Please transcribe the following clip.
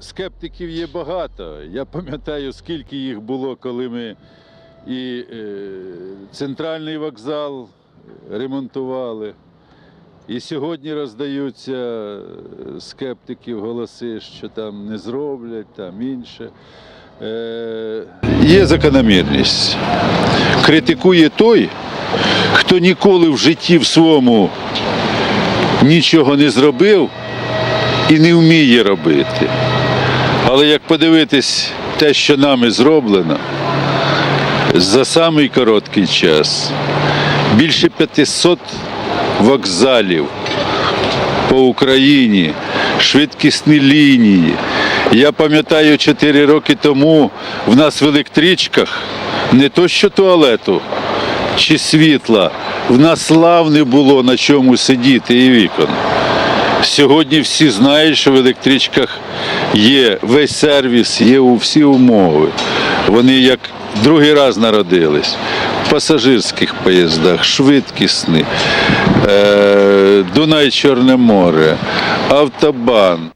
скептиків є багато. Я пам'ятаю, скільки їх було, коли ми і е, центральний вокзал ремонтували. І сьогодні роздаються е, скептиків голоси, що там не зроблять, там інше. Е, є закономірність. Критикує той, хто ніколи в житті в своєму нічого не зробив і не вміє робити. Але як подивитись те, що нами зроблено, за самий короткий час більше 500 вокзалів по Україні, швидкісні лінії. Я пам'ятаю, 4 роки тому в нас в електричках не то що туалету чи світла, в нас лав не було на чому сидіти і вікон. Сьогодні всі знають, що в електричках є весь сервіс, є у всі умови. Вони як другий раз народились. В пасажирських поїздах, швидкісні, е, Дунай Чорне море, автобан.